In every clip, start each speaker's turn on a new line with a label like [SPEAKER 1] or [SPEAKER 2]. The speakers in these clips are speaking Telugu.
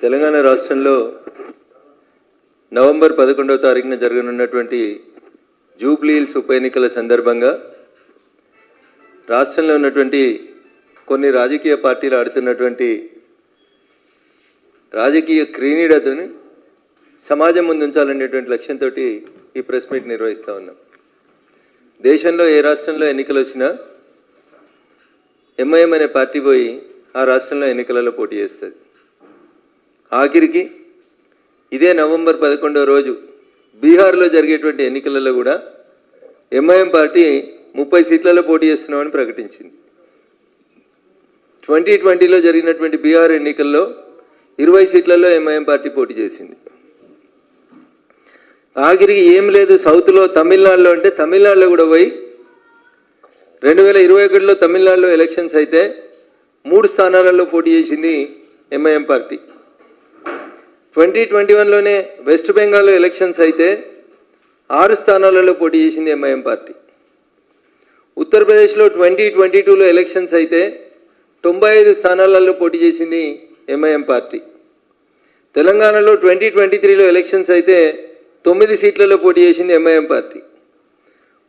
[SPEAKER 1] తెలంగాణ రాష్ట్రంలో నవంబర్ పదకొండవ తారీఖున జరగనున్నటువంటి జూబ్లీహిల్స్ ఉప ఎన్నికల సందర్భంగా రాష్ట్రంలో ఉన్నటువంటి కొన్ని రాజకీయ పార్టీలు ఆడుతున్నటువంటి రాజకీయ క్రీనీడతని సమాజం ముందు ఉంచాలనేటువంటి లక్ష్యంతో ఈ ప్రెస్ మీట్ నిర్వహిస్తూ ఉన్నాం. దేశంలో ఏ రాష్ట్రంలో ఎన్నికలు వచ్చినా ఎంఐఎం అనే పార్టీ పోయి ఆ రాష్ట్రంలో ఎన్నికలలో పోటీ చేస్తుంది. ఆఖరికి ఇదే నవంబర్ పదకొండవ రోజు బీహార్లో జరిగేటువంటి ఎన్నికలలో కూడా ఎంఐఎం పార్టీ ముప్పై సీట్లలో పోటీ చేస్తున్నామని ప్రకటించింది. ట్వంటీ ట్వంటీలో జరిగినటువంటి బీహార్ ఎన్నికల్లో ఇరవై సీట్లలో ఎంఐఎం పార్టీ పోటీ చేసింది. ఆఖరికి ఏం లేదు సౌత్లో తమిళనాడులో అంటే తమిళనాడులో కూడా పోయి రెండు వేల ఇరవై ఒకటిలో తమిళనాడులో ఎలక్షన్స్ అయితే మూడు స్థానాలలో పోటీ చేసింది ఎంఐఎం పార్టీ. ట్వంటీ ట్వంటీ వన్లోనే వెస్ట్ బెంగాల్లో ఎలక్షన్స్ అయితే ఆరు స్థానాలలో పోటీ చేసింది ఎంఐఎం పార్టీ. ఉత్తరప్రదేశ్లో ట్వంటీ ట్వంటీ టూలో ఎలక్షన్స్ అయితే తొంభై ఐదు స్థానాలలో పోటీ చేసింది ఎంఐఎం పార్టీ. తెలంగాణలో ట్వంటీ ట్వంటీ త్రీలో ఎలక్షన్స్ అయితే తొమ్మిది సీట్లలో పోటీ చేసింది ఎంఐఎం పార్టీ.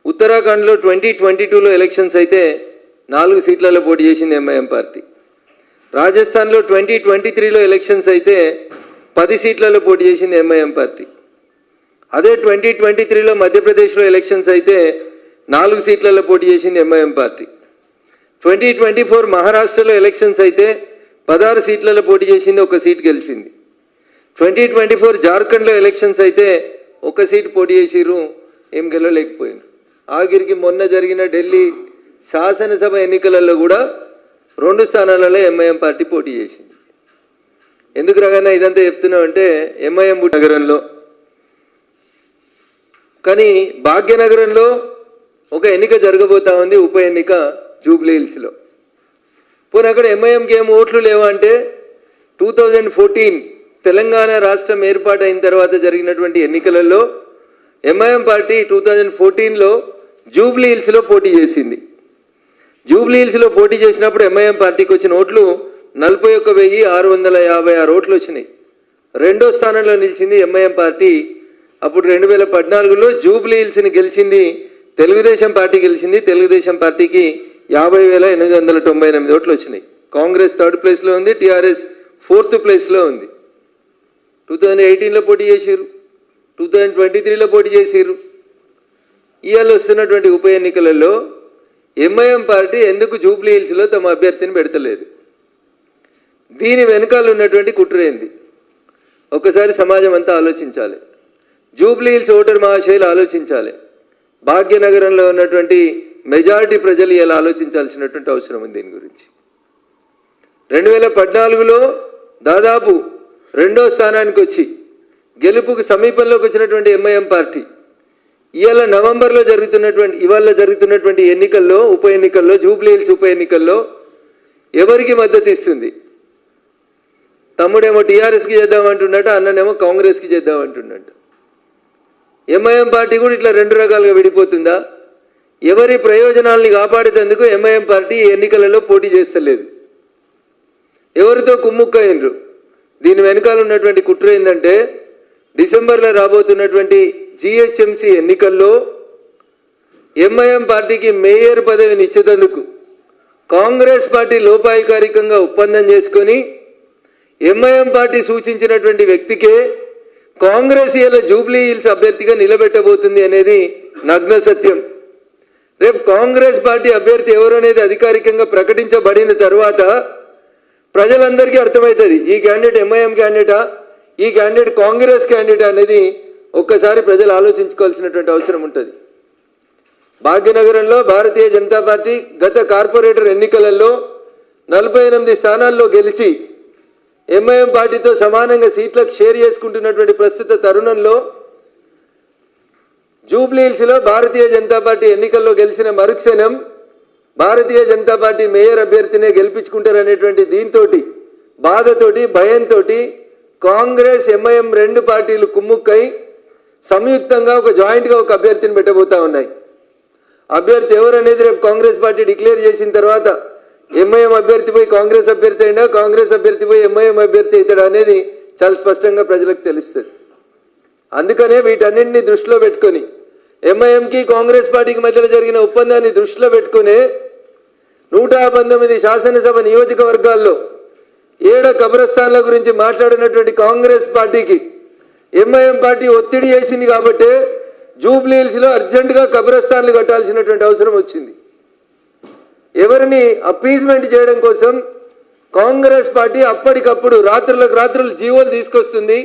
[SPEAKER 1] ఉత్తరాఖండ్లో ట్వంటీ ట్వంటీ టూలో ఎలక్షన్స్ అయితే నాలుగు సీట్లలో పోటీ చేసింది ఎంఐఎం పార్టీ. రాజస్థాన్లో ట్వంటీ ట్వంటీ త్రీలో ఎలక్షన్స్ అయితే పది సీట్లలో పోటీ చేసింది ఎంఐఎం పార్టీ. అదే ట్వంటీ ట్వంటీ త్రీలో మధ్యప్రదేశ్లో ఎలక్షన్స్ అయితే నాలుగు సీట్లలో పోటీ చేసింది MIM party. Twenty twenty four మహారాష్ట్రలో ఎలక్షన్స్ అయితే పదహారు సీట్లలో పోటీ చేసింది ఒక సీట్ గెలిచింది. ట్వంటీ ట్వంటీ ఫోర్ జార్ఖండ్లో ఎలక్షన్స్ అయితే ఒక సీట్ పోటీ చేసిర్రు ఏం గెలవలేకపోయింది ఆఖరికి మొన్న జరిగిన ఢిల్లీ శాసనసభ ఎన్నికలలో కూడా రెండు స్థానాలలో ఎంఐఎం పార్టీ పోటీ చేసింది. ఎందుకు రగన్నా ఇదంతా చెప్తున్నావు అంటే ఎంఐఎం నగరంలో. కానీ భాగ్యనగరంలో ఒక ఎన్నిక జరగబోతా ఉంది ఉప ఎన్నిక జూబ్లీ హిల్స్లో. పోనీ అక్కడ ఎంఐఎంకి ఏం ఓట్లు లేవా అంటే టూ థౌజండ్ ఫోర్టీన్ తెలంగాణ రాష్ట్రం ఏర్పాటైన తర్వాత జరిగినటువంటి ఎన్నికలలో ఎంఐఎం పార్టీ టూ థౌజండ్ ఫోర్టీన్లో జూబ్లీ హిల్స్లో పోటీ చేసింది. జూబ్లీ హిల్స్లో పోటీ చేసినప్పుడు ఎంఐఎం పార్టీకి వచ్చిన ఓట్లు నలభై ఒక్క వెయ్యి ఆరు వందల యాభై ఆరు ఓట్లు వచ్చినాయి రెండో స్థానంలో నిలిచింది ఎంఐఎం పార్టీ. అప్పుడు రెండు వేల పద్నాలుగులో జూబ్లీ హిల్స్ని గెలిచింది తెలుగుదేశం పార్టీ గెలిచింది. తెలుగుదేశం పార్టీకి యాభై వేల ఎనిమిది వందల తొంభై ఎనిమిది ఓట్లు వచ్చినాయి కాంగ్రెస్ థర్డ్ ప్లేస్లో ఉంది టీఆర్ఎస్ ఫోర్త్ ప్లేస్లో ఉంది. టూ థౌజండ్ ఎయిటీన్లో పోటీ చేసారు టూ థౌజండ్ ట్వంటీ త్రీలో పోటీ చేసారు ఇవాళ వస్తున్నటువంటి ఉప ఎన్నికలలో ఎంఐఎం పార్టీ ఎందుకు జూబ్లీ హిల్స్లో తమ అభ్యర్థిని పెడతలేదు? దీని వెనకాల ఉన్నటువంటి కుట్రేంది ఒకసారి సమాజం అంతా ఆలోచించాలి. జూబ్లీ హిల్స్ ఓటర్ మహాశయులు ఆలోచించాలి. భాగ్యనగరంలో ఉన్నటువంటి మెజారిటీ ప్రజలు ఇలా ఆలోచించాల్సినటువంటి అవసరం ఉంది దీని గురించి. రెండు వేల పద్నాలుగులో దాదాపు రెండో స్థానానికి వచ్చి గెలుపుకు సమీపంలోకి వచ్చినటువంటి ఎంఐఎం పార్టీ ఇవాళ నవంబర్లో జరుగుతున్నటువంటి ఇవాళ జరుగుతున్నటువంటి ఎన్నికల్లో ఉప ఎన్నికల్లో జూబ్లీ హిల్స్ ఉప ఎన్నికల్లో ఎవరికి మద్దతు ఇస్తుంది? తమ్ముడేమో టీఆర్ఎస్కి చేద్దామంటున్నట్ట అన్ననేమో కాంగ్రెస్కి చేద్దామంటున్నట్ట ఎంఐఎం పార్టీ కూడా ఇట్లా రెండు రకాలుగా విడిపోతుందా? ఎవరి ప్రయోజనాల్ని కాపాడేందుకు ఎంఐఎం పార్టీ ఈ ఎన్నికలలో పోటీ చేస్తలేదు. ఎవరితో కుమ్ముక్కయినరు దీని వెనకాల ఉన్నటువంటి కుట్ర ఏంటంటే డిసెంబర్లో రాబోతున్నటువంటి జిహెచ్ఎంసి ఎన్నికల్లో ఎంఐఎం పార్టీకి మేయర్ పదవిని ఇచ్చేటందుకు కాంగ్రెస్ పార్టీ లోపాయికారికంగా ఒప్పందం చేసుకొని ఎంఐఎం పార్టీ సూచించినటువంటి వ్యక్తికే కాంగ్రెస్ ఇలా జూబ్లీ హిల్స్ అభ్యర్థిగా నిలబెట్టబోతుంది అనేది నగ్న సత్యం. రేపు కాంగ్రెస్ పార్టీ అభ్యర్థి ఎవరు అనేది అధికారికంగా ప్రకటించబడిన తర్వాత ప్రజలందరికీ అర్థమవుతుంది ఈ క్యాండిడేట్ ఎంఐఎం క్యాండిడేటా ఈ క్యాండిడేట్ కాంగ్రెస్ క్యాండిడేట్ అనేది ఒక్కసారి ప్రజలు ఆలోచించుకోవాల్సినటువంటి అవసరం ఉంటుంది. భాగ్యనగరంలో భారతీయ జనతా పార్టీ గత కార్పొరేటర్ ఎన్నికలలో నలభై ఎనిమిది స్థానాల్లో గెలిచి ఎంఐఎం పార్టీతో సమానంగా సీట్లకు షేర్ చేసుకుంటున్నటువంటి ప్రస్తుత తరుణంలో జూబ్లీహిల్స్లో భారతీయ జనతా పార్టీ ఎన్నికల్లో గెలిచిన మరుక్షణం భారతీయ జనతా పార్టీ మేయర్ అభ్యర్థినే గెలిపించుకుంటారనేటువంటి దీంతో బాధతోటి భయంతో కాంగ్రెస్ ఎంఐఎం రెండు పార్టీలు కుమ్ముక్కై సంయుక్తంగా ఒక జాయింట్గా ఒక అభ్యర్థిని పెట్టబోతా ఉన్నాయి. అభ్యర్థి ఎవరనేది రేపు కాంగ్రెస్ పార్టీ డిక్లేర్ చేసిన తర్వాత ఎంఐఎం అభ్యర్థి పోయి కాంగ్రెస్ అభ్యర్థి అయినా కాంగ్రెస్ అభ్యర్థి పోయి ఎంఐఎం అభ్యర్థి అవుతాడు అనేది చాలా స్పష్టంగా ప్రజలకు తెలుస్తుంది. అందుకనే వీటన్నింటినీ దృష్టిలో పెట్టుకొని ఎంఐఎంకి కాంగ్రెస్ పార్టీకి మధ్యలో జరిగిన ఒప్పందాన్ని దృష్టిలో పెట్టుకునే నూట పంతొమ్మిది శాసనసభ నియోజకవర్గాల్లో ఏడ కబ్రస్థాన్ల గురించి మాట్లాడినటువంటి కాంగ్రెస్ పార్టీకి ఎంఐఎం పార్టీ ఒత్తిడి చేసింది కాబట్టి జూబ్లీహిల్స్లో అర్జెంటుగా కబ్రస్థాన్లు కట్టాల్సినటువంటి అవసరం వచ్చింది. ఎవరిని అప్పీజ్మెంట్ చేయడం కోసం కాంగ్రెస్ పార్టీ అప్పటికప్పుడు రాత్రులకు రాత్రులు జీవోలు తీసుకొస్తుంది.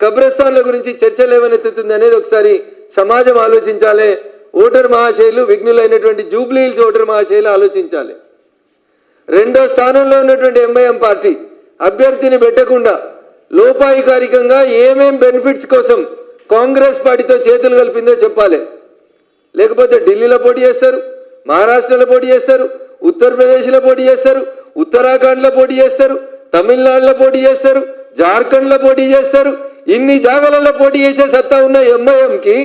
[SPEAKER 1] కబ్రస్థాన్ల గురించి చర్చలు ఏమనెత్తుతుంది అనేది ఒకసారి సమాజం ఆలోచించాలి. ఓటర్ మహాశైలు విఘ్నులైనటువంటి జూబ్లీ హిల్స్ ఓటర్ మహాశైలు ఆలోచించాలి. రెండో స్థానంలో ఉన్నటువంటి ఎంఐఎం పార్టీ అభ్యర్థిని పెట్టకుండా లోపాయికారికంగా ఏమేం బెనిఫిట్స్ కోసం కాంగ్రెస్ పార్టీతో చేతులు కలిపిందో చెప్పాలి. లేకపోతే ఢిల్లీలో పోటీ చేస్తారు మహారాష్ట్రలో పోటీ చేస్తారు ఉత్తరప్రదేశ్లో పోటీ చేస్తారు ఉత్తరాఖండ్లో పోటీ చేస్తారు తమిళనాడులో పోటీ చేస్తారు జార్ఖండ్లో పోటీ చేస్తారు. ఇన్ని జాగాలలో పోటీ చేసే సత్తా ఉన్న ఎంఐఎంకి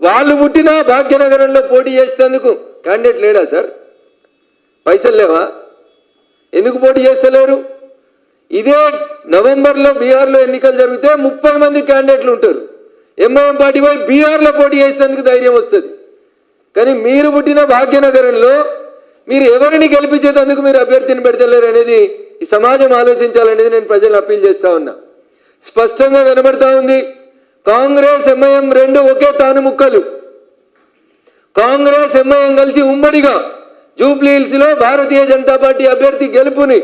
[SPEAKER 1] వాళ్ళు పుట్టిన భాగ్యనగరంలో పోటీ చేసేందుకు క్యాండిడేట్ లేడా సార్? పైసలు లేవా? ఎందుకు పోటీ చేస్తలేరు? ఇదే నవంబర్లో బీహార్లో ఎన్నికలు జరిగితే ముప్పై మంది క్యాండిడేట్లు ఉంటారు. ఎంఐఎం పార్టీ పోయి బీహార్లో పోటీ చేసేందుకు ధైర్యం వస్తుంది. కానీ మీరు పుట్టిన భాగ్యనగరంలో మీరు ఎవరిని గెలిపించేందుకు మీరు అభ్యర్థిని పెడతలేరు అనేది ఈ సమాజం ఆలోచించాలనేది నేను ప్రజలను అప్పీల్ చేస్తా ఉన్నా. స్పష్టంగా కనబడతా ఉంది కాంగ్రెస్ ఎంఐఎం రెండు ఒకే తాను ముక్కలు. కాంగ్రెస్ ఎంఐఎం కలిసి ఉమ్మడిగా జూబ్లీహిల్స్లో భారతీయ జనతా పార్టీ అభ్యర్థి గెలుపుని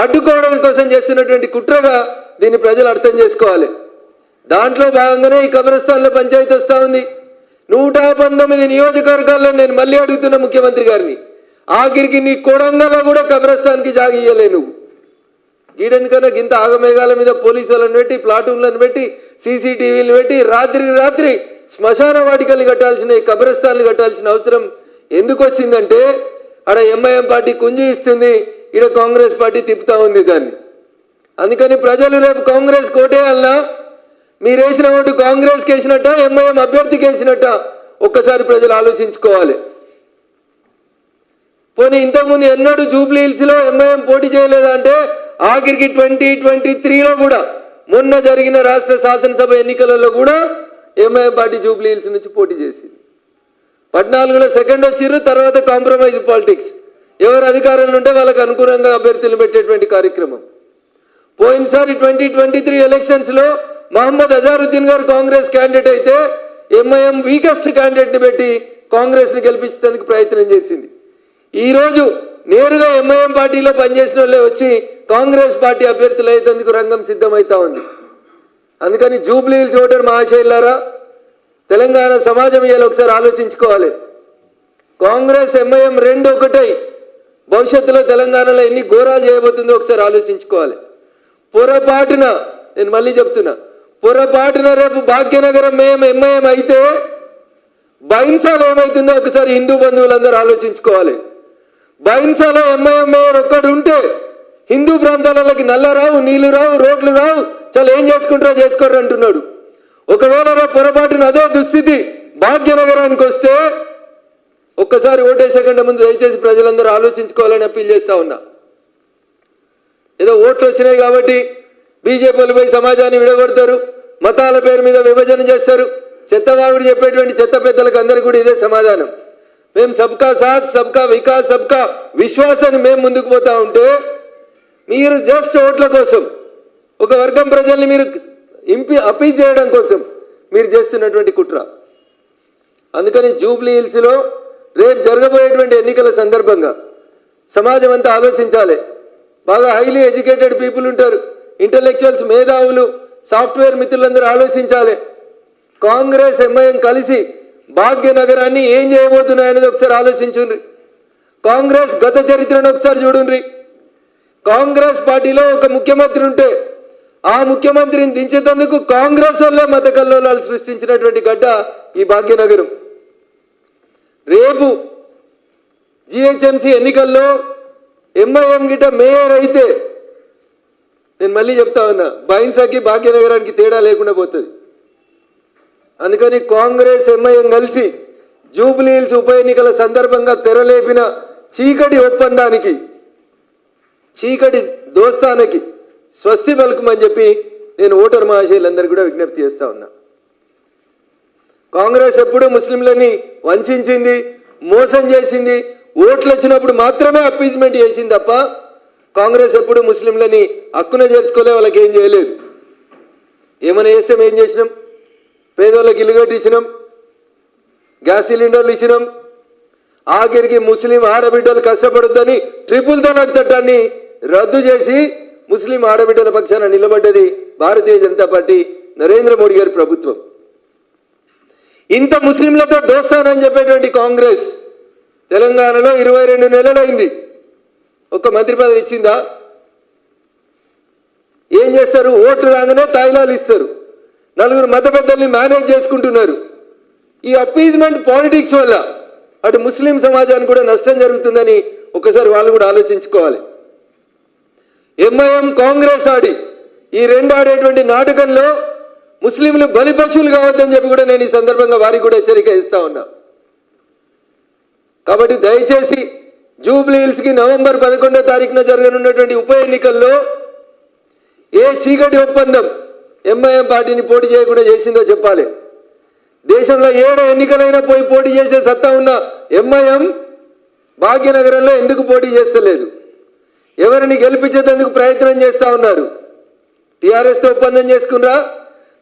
[SPEAKER 1] అడ్డుకోవడం కోసం చేస్తున్నటువంటి కుట్రగా దీన్ని ప్రజలు అర్థం చేసుకోవాలి. దాంట్లో భాగంగానే ఈ కబ్రస్థాన్లో పంచాయతీ వస్తూ ఉంది. నూట పంతొమ్మిది నియోజకవర్గాల్లో నేను మళ్ళీ అడుగుతున్న ముఖ్యమంత్రి గారిని. ఆఖరికి నీ కొడంగల్లో కూడా కబ్రస్థాన్కి జాగ ఇయ్యలే నువ్వు ఈడెందుకన్నా గింత ఆగమేఘాల మీద పోలీసు వాళ్ళని పెట్టి ప్లాటూన్లను పెట్టి సీసీటీవీలు పెట్టి రాత్రి రాత్రి శ్మశాన వాటికల్ని కట్టాల్సిన కబ్రస్థాన్లు కట్టాల్సిన అవసరం ఎందుకు వచ్చిందంటే ఆడ ఎంఐఎం పార్టీ కుంజి ఇస్తుంది ఈడ కాంగ్రెస్ పార్టీ తిప్పుతా ఉంది దాన్ని. అందుకని ప్రజలు రేపు కాంగ్రెస్ కోటేయాలన్నా మీరు వేసిన ఓటు కాంగ్రెస్కి వేసినట్ట ఎంఐఎం అభ్యర్థికి వేసినట్ట ఒక్కసారి ప్రజలు ఆలోచించుకోవాలి. పోనీ ఇంతకుముందు ఎన్నడూ జూబ్లీ హిల్స్లో ఎంఐఎం పోటీ చేయలేదంటే ఆఖరికి ట్వంటీ ట్వంటీ త్రీలో కూడా మొన్న జరిగిన రాష్ట్ర శాసనసభ ఎన్నికలలో కూడా ఎంఐఎం పార్టీ జూబ్లీ హిల్స్ నుంచి పోటీ చేసింది. పద్నాలుగులో సెకండ్ వచ్చిర్రు తర్వాత కాంప్రమైజ్ పాలిటిక్స్. ఎవరు అధికారంలో ఉంటే వాళ్ళకు అనుకూలంగా అభ్యర్థులు పెట్టేటువంటి కార్యక్రమం. పోయినసారి ట్వంటీ ట్వంటీ త్రీ ఎలక్షన్స్లో మహమ్మద్ అజారుద్దీన్ గారు కాంగ్రెస్ క్యాండిడేట్ అయితే ఎంఐఎం వీకెస్ట్ క్యాండిడేట్ని పెట్టి కాంగ్రెస్ని గెలిపించేందుకు ప్రయత్నం చేసింది. ఈరోజు నేరుగా ఎంఐఎం పార్టీలో పనిచేసిన వాళ్ళే వచ్చి కాంగ్రెస్ పార్టీ అభ్యర్థులు అయ్యేందుకు రంగం సిద్ధమవుతా ఉంది. అందుకని జూబ్లీ చోటర్ మహాశైలారా తెలంగాణ సమాజం ఇవాళ ఒకసారి ఆలోచించుకోవాలి. కాంగ్రెస్ ఎంఐఎం రెండు ఒకటై భవిష్యత్తులో తెలంగాణలో ఎన్ని ఘోరాలు చేయబోతుందో ఒకసారి ఆలోచించుకోవాలి. పొరపాటున నేను మళ్ళీ చెప్తున్నా పొరపాటున రేపు భాగ్యనగరం మేము ఎంఐఎం అయితే బహింసాలు ఏమవుతుందో ఒకసారి హిందూ బంధువులందరూ ఆలోచించుకోవాలి. దహింసలో ఎంఐఎం ఒక్కడు ఉంటే హిందూ ప్రాంతాలకి నల్ల రావు నీళ్ళు రావు రోడ్లు రావు చాలా ఏం చేసుకుంటారో చేసుకోరు అంటున్నాడు. ఒకవేళ పొరపాటున అదే దుస్థితి భాగ్యనగరానికి వస్తే ఒక్కసారి ఓటేసే ముందు దయచేసి ప్రజలందరూ ఆలోచించుకోవాలని అప్పీల్ చేస్తా ఉన్నా. ఏదో ఓట్లు వచ్చినాయి కాబట్టి బీజేపీలు పోయి సమాజాన్ని విడగొడతారు మతాల పేరు మీద విభజన చేస్తారు చెత్తవాగుడు చెప్పేటువంటి చెత్త పెద్దలకు అందరికీ కూడా ఇదే సమాధానం. మేము సబ్కా సాత్ సబ్కా వికాస్ సబ్కా విశ్వాసాన్ని మేము ముందుకు పోతా ఉంటే మీరు జస్ట్ ఓట్ల కోసం ఒక వర్గం ప్రజల్ని మీరు ఇంపి అపీల్ చేయడం కోసం మీరు చేస్తున్నటువంటి కుట్ర. అందుకని జూబ్లీ హిల్స్లో రేపు జరగబోయేటువంటి ఎన్నికల సందర్భంగా సమాజం అంతా ఆలోచించాలి. బాగా హైలీ ఎడ్యుకేటెడ్ పీపుల్ ఉంటారు. ఇంటలెక్చువల్స్ మేధావులు సాఫ్ట్వేర్ మిత్రులందరూ ఆలోచించాలి. కాంగ్రెస్ ఎంఐఎం కలిసి భాగ్యనగరాన్ని ఏం చేయబోతున్నాయనేది ఒకసారి ఆలోచించుండ్రి. కాంగ్రెస్ గత చరిత్రను ఒకసారి చూడుండ్రి. కాంగ్రెస్ పార్టీలో ఒక ముఖ్యమంత్రి ఉంటే ఆ ముఖ్యమంత్రిని దించేందుకు కాంగ్రెస్ వల్లే మత కల్లోలాలు సృష్టించినటువంటి గడ్డ ఈ భాగ్యనగరం. రేపు జిహెచ్ఎంసీ ఎన్నికల్లో ఎంఐఎం గిట మేయర్ అయితే నేను మళ్ళీ చెప్తా ఉన్నా బైన్సాకి భాగ్యనగరానికి తేడా లేకుండా పోతుంది. అందుకని కాంగ్రెస్ ఎంఐఎం కలిసి జూబ్లీహిల్స్ ఉప ఎన్నికల సందర్భంగా తెరలేపిన చీకటి ఒప్పందానికి చీకటి దోస్తానికి స్వస్తి పలుకుమని చెప్పి నేను ఓటర్ మహాశయులందరికీ కూడా విజ్ఞప్తి చేస్తా ఉన్నా. కాంగ్రెస్ ఎప్పుడు ముస్లింలని వంచింది మోసం చేసింది ఓట్లు వచ్చినప్పుడు మాత్రమే అప్పీజ్మెంట్ చేసింది తప్ప కాంగ్రెస్ ఎప్పుడు ముస్లింలని హక్కున చేర్చుకోలే వాళ్ళకి ఏం చేయలేదు. ఏమైనా చేస్తే ఏం చేసినాం? పేదోళ్ళకి ఇల్లు కట్టించినాం గ్యాస్ సిలిండర్లు ఇచ్చినాం. ఆఖరికి ముస్లిం ఆడబిడ్డలు కష్టపడొద్దని ట్రిపుల్ తలాక్ చట్టాన్ని రద్దు చేసి ముస్లిం ఆడబిడ్డల పక్షాన నిలబడ్డది భారతీయ జనతా పార్టీ నరేంద్ర మోడీ గారి ప్రభుత్వం. ఇంత ముస్లింలతో దోస్తానని చెప్పేటువంటి కాంగ్రెస్ తెలంగాణలో ఇరవై రెండు నెలలైంది. ఒక మంత్రి పదవి ఇచ్చిందా? ఏం చేస్తారు? ఓట్లు రాగానే తాయిలాలు ఇస్తారు. నలుగురు మత పెద్దల్ని మేనేజ్ చేసుకుంటున్నారు. ఈ అప్పీజ్మెంట్ పాలిటిక్స్ వల్ల అటు ముస్లిం సమాజానికి కూడా నష్టం జరుగుతుందని ఒకసారి వాళ్ళు కూడా ఆలోచించుకోవాలి. ఎంఐఎం కాంగ్రెస్ ఆడి ఈ రెండు ఆడేటువంటి నాటకంలో ముస్లింలు బలిపశువులు కావద్దని చెప్పి కూడా నేను ఈ సందర్భంగా వారికి కూడా హెచ్చరిక ఇస్తా ఉన్నా. కాబట్టి దయచేసి జూబ్లీ హిల్స్ నవంబర్ పదకొండో తారీఖున జరగనున్నటువంటి ఉప ఎన్నికల్లో ఏ చీకటి ఒప్పందం ఎంఐఎం పార్టీని పోటీ చేయకుండా చేసిందో చెప్పాలి. దేశంలో ఏడు ఎన్నికలైనా పోయి పోటీ చేసే సత్తా ఉన్న ఎంఐఎం భాగ్యనగరంలో ఎందుకు పోటీ చేస్తలేదు? ఎవరిని గెలిపించేందుకు ప్రయత్నం చేస్తా ఉన్నారు? టీఆర్ఎస్తో ఒప్పందం చేసుకున్నారా?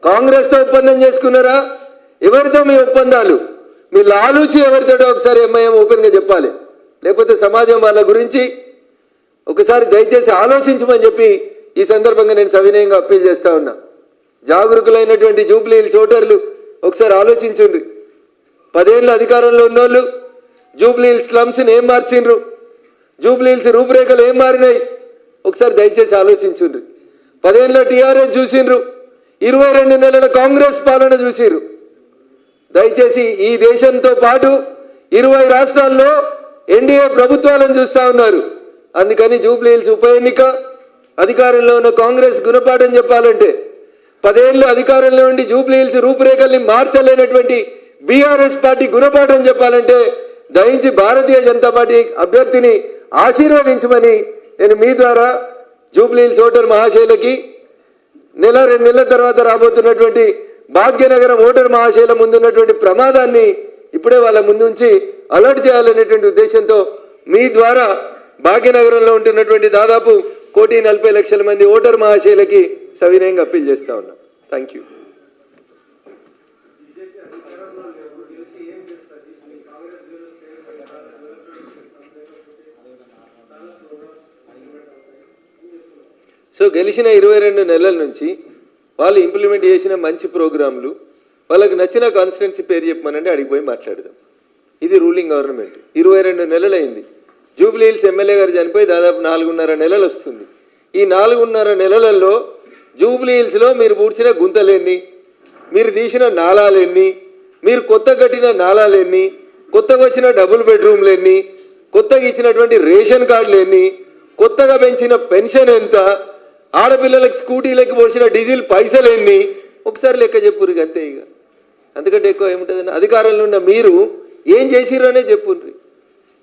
[SPEAKER 1] కాంగ్రెస్తో ఒప్పందం చేసుకున్నారా? ఎవరితో మీ ఒప్పందాలు? మీ లాలూచి ఎవరితోటో ఒకసారి ఎంఐఎం ఓపెన్గా చెప్పాలి. లేకపోతే సమాజం వాళ్ళ గురించి ఒకసారి దయచేసి ఆలోచించమని చెప్పి ఈ సందర్భంగా నేను సవినయంగా అప్పీల్ చేస్తా ఉన్నా. జాగరూకులైనటువంటి జూబ్లీ ఓటర్లు ఒకసారి ఆలోచించండి పదేళ్ళు అధికారంలో ఉన్నోళ్ళు జూబ్లీ హిల్స్ స్లమ్స్ని ఏం మార్చిండ్రు? జూబ్లీ హిల్స్ రూపురేఖలు ఏం మారినాయి? ఒకసారి దయచేసి ఆలోచించుండ్రు. పదేళ్ళలో టీఆర్ఎస్ చూసిండ్రు. ఇరవై రెండు నెలల కాంగ్రెస్ పాలన చూసిరు దయచేసి ఈ దేశంతో పాటు ఇరవై రాష్ట్రాల్లో ఎన్డీఏ ప్రభుత్వాలను చూస్తా ఉన్నారు. అందుకని జూబ్లీ హిల్స్ ఉప ఎన్నిక అధికారంలో ఉన్న కాంగ్రెస్ గుణపాఠం చెప్పాలంటే పదేళ్ళు అధికారంలో ఉండి జూబ్లీ హిల్స్ రూపురేఖల్ని మార్చలేనటువంటి బీఆర్ఎస్ పార్టీ గుణపాఠం చెప్పాలంటే దయించి భారతీయ జనతా పార్టీ అభ్యర్థిని ఆశీర్వదించమని నేను మీ ద్వారా జూబ్లీ హిల్స్ ఓటర్ మహాశైలకి నెల రెండు నెలల తర్వాత రాబోతున్నటువంటి భాగ్యనగరం ఓటర్ మహాశైల ముందున్నటువంటి ప్రమాదాన్ని ఇప్పుడే వాళ్ళ ముందుంచి అలర్ట్ చేయాలనేటువంటి ఉద్దేశంతో మీ ద్వారా భాగ్యనగరంలో ఉంటున్నటువంటి దాదాపు కోటి నలభై లక్షల మంది ఓటర్ మహాశైలకి సవినయంగా అప్పీల్ చేస్తా ఉన్నాం. థ్యాంక్ యూ సో గెలిచిన ఇరవై రెండు నెలల నుంచి వాళ్ళు ఇంప్లిమెంట్ చేసిన మంచి ప్రోగ్రాంలు వాళ్ళకి నచ్చిన కాన్స్టిట్యున్సీ పేరు చెప్పమనంటే అడిగిపోయి మాట్లాడదాం. ఇది రూలింగ్ గవర్నమెంట్ ఇరవై రెండు నెలలైంది. జూబ్లీ హిల్స్ ఎమ్మెల్యే గారు చనిపోయి దాదాపు నాలుగున్నర నెలలు వస్తుంది ఈ నాలుగున్నర నెలలలో జూబ్లీ హిల్స్లో మీరు పూడ్చిన గుంతలెన్ని మీరు తీసిన నాలాలెన్ని మీరు కొత్త కట్టిన నాలాలెన్ని కొత్తగా వచ్చిన డబుల్ బెడ్రూమ్లెన్ని కొత్తగా ఇచ్చినటువంటి రేషన్ కార్డులేని కొత్తగా పెంచిన పెన్షన్ ఎంత ఆడపిల్లలకు స్కూటీలకు పోసిన డీజిల్ పైసలు ఎన్ని ఒకసారి లెక్క చెప్పుర్రు ఇక అంతే ఇక అందుకంటే ఎక్కువ ఏముంటుందని అధికారంలో ఉన్న మీరు ఏం చేసిర్రనే చెప్పుర్రి.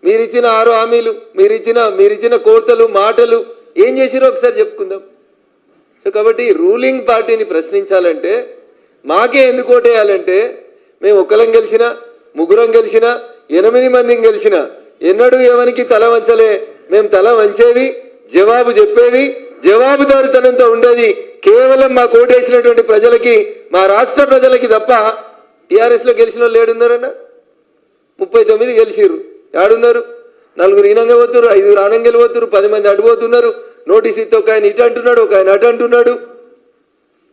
[SPEAKER 1] మీరిచ్చిన ఆరు హామీలు మీరిచ్చిన మీరిచ్చిన కోర్తలు మాటలు ఏం చేసిరో ఒకసారి చెప్పుకుందాం. సో కాబట్టి రూలింగ్ పార్టీని ప్రశ్నించాలంటే మాకే ఎందుకు ఓటేయాలంటే మేము ఒకలం గెలిచినా ముగ్గురం గెలిచినా ఎనిమిది మందిని గెలిచినా ఎన్నడూ ఎవరికి తల వంచలే. మేము తల వంచేది జవాబు చెప్పేది జవాబుదారితనంతో ఉండేది కేవలం మా కోటేసినటువంటి ప్రజలకి మా రాష్ట్ర ప్రజలకి తప్ప టీఆర్ఎస్లో గెలిచిన వాళ్ళు ఏడున్నారన్న? ముప్పై తొమ్మిది గెలిచిర్రు. ఏడున్నారు? నలుగురు ఈనంగా పోతున్నారు ఐదుగురు ఆనంగా పోతున్నారు పది మంది అడిపోతున్నారు నోటీస్ ఇస్తే ఒక ఆయన ఇటు అంటున్నాడు ఒక ఆయన అటు అంటున్నాడు.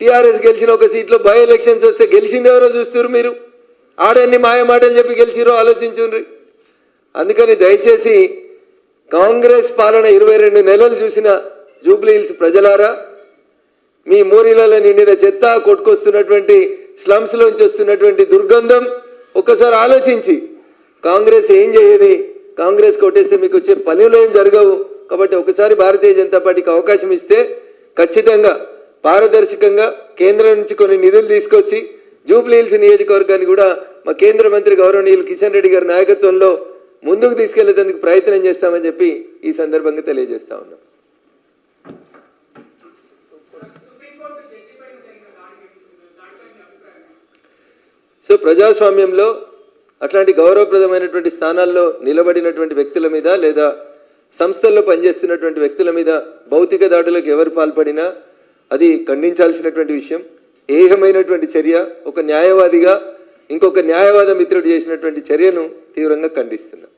[SPEAKER 1] టీఆర్ఎస్ గెలిచిన ఒక సీట్లో బై ఎలక్షన్స్ వస్తే గెలిచింది ఎవరో చూస్తారు మీరు? ఆడన్ని మాయమాటలు చెప్పి గెలిచిరో ఆలోచించుండ్రి. అందుకని దయచేసి కాంగ్రెస్ పాలన ఇరవై రెండు నెలలు చూసిన జూబ్లీ హిల్స్ ప్రజలారా మీ మోరీలలో నిండిన చెత్త కొట్టుకొస్తున్నటువంటి స్లమ్స్లోంచి వస్తున్నటువంటి దుర్గంధం ఒక్కసారి ఆలోచించి కాంగ్రెస్ ఏం చేయదు కాంగ్రెస్ కొట్టేస్తే మీకు వచ్చే పనులు ఏం జరగవు. కాబట్టి ఒకసారి భారతీయ జనతా పార్టీకి అవకాశం ఇస్తే ఖచ్చితంగా పారదర్శకంగా కేంద్రం నుంచి కొన్ని నిధులు తీసుకొచ్చి జూబ్లీ హిల్స్ నియోజకవర్గాన్ని కూడా మా కేంద్ర మంత్రి గౌరవనీయులు కిషన్ రెడ్డి గారి నాయకత్వంలో ముందుకు తీసుకెళ్ళేందుకు ప్రయత్నం చేస్తామని చెప్పి ఈ సందర్భంగా తెలియజేస్తా ఉన్నాం. సో ప్రజాస్వామ్యంలో అట్లాంటి గౌరవప్రదమైనటువంటి స్థానాల్లో నిలబడినటువంటి వ్యక్తుల మీద లేదా సంస్థల్లో పనిచేస్తున్నటువంటి వ్యక్తుల మీద భౌతిక దాడులకు ఎవరు పాల్పడినా అది ఖండించాల్సినటువంటి విషయం. ఏహమైనటువంటి చర్య ఒక న్యాయవాదిగా ఇంకొక న్యాయవాద మిత్రుడు చేసినటువంటి చర్యను తీవ్రంగా ఖండిస్తున్నా.